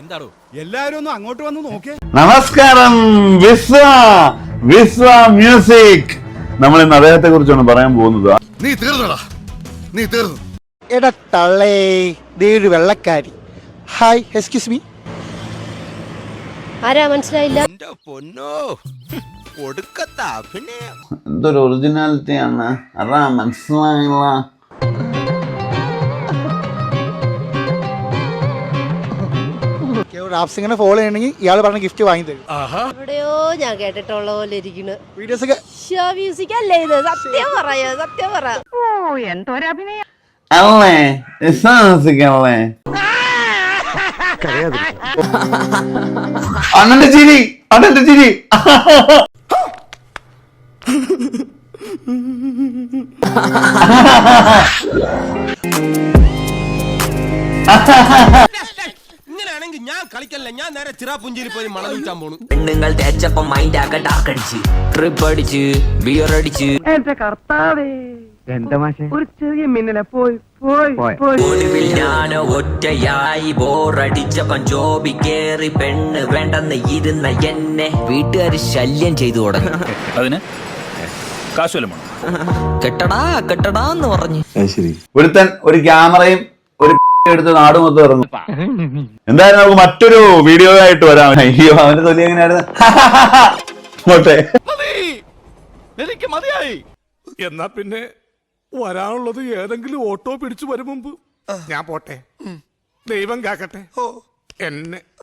എന്താടോ? എല്ലാരും ഒന്ന് അങ്ങോട്ട് വന്ന് നോക്കേ നമസ്കാരം വിശ്വ വിശ്വ മ്യൂസിക്. നമ്മൾ ഇന്ന് അദ്ദേഹത്തെ കുറിച്ചാണ് പറയാൻ പോകുന്നത്. നീ തീർന്നടാ. നീ തീർന്നു. എടാ തള്ളേ ദേ ഒരു വെള്ളക്കാരി. ഹായ് എക്സ്ക്യൂസ് മീ ആരാ മനസ്സിലായില്ല? എന്റെ പൊന്നോ ഒടുക്കത്ത അഭിനയം. എന്തൊരു ഒറിജിനാലിറ്റി ആണ്. അതാ മനസ്സിലായില്ല. റാപ്പ് സിംഗിനെ ഫോളോ ചെയ്യണമെങ്കിൽ ഇയാൾ പറഞ്ഞ ഗിഫ്റ്റ് വാങ്ങി തരും. എവിടെയോ ഞാൻ കേട്ടിട്ടുള്ള പോലെ ഇരിക്കുന്നു. വീഡിയോസ് ഒക്കെ മ്യൂസിക് അല്ലേ ഇത്? സത്യം പറയോ സത്യം പറ. അല്ലേ? മ്യൂസിക് അല്ലേ അണ്ണന്റെ ചിരി അണ്ണന്റെ ചിരി. ഇങ്ങനെയാണെങ്കിൽ ഞാൻ കളിക്കല്ല? ഞാൻ നേരെ ചിറാപുഞ്ചിരി പോയി മണൽ വിൽക്കാൻ പോണു. പെണ്ണുങ്ങൾ തേച്ചപ്പം മൈൻഡ് ആകെ ഡാർക്ക് അടിച്ച്. ട്രിപ്പ് അടിച്ച് ബിയർ അടിച്ച്. എന്റെ കർത്താവേ. എന്താ മാഷെ? ഒരു ചെറിയ മിന്നലെ. പോയി പോയി പോയി? ഒടുവിൽ ഞാൻ ഒറ്റയായി ബോറടിച്ചപ്പം ജോബി കേറി പെണ്ണ് വേണ്ടെന്ന് ഇരുന്ന എന്നെ വീട്ടുകാർ ശല്യം ചെയ്തു തുടങ്ങി. അതിന് വേണം. കെട്ടടാ കെട്ടടാന്ന് പറഞ്ഞു. ഒരുത്തൻ ഒരു ക്യാമറയും ഒരു എടുത്ത് നാട് മൊത്തം ഇറങ്ങും. എന്തായാലും നമുക്ക് മറ്റൊരു വീഡിയോ ആയിട്ട് വരാം. അയ്യോ അവന്റെ തൊലി എങ്ങനെയായിരുന്നു? എന്നാ പിന്നെ വരാനുള്ളത് ഏതെങ്കിലും ഓട്ടോ പിടിച്ചു വരും മുമ്പ്. ഞാൻ പോട്ടെ. ദൈവം കാക്കട്ടെ. എന്നെ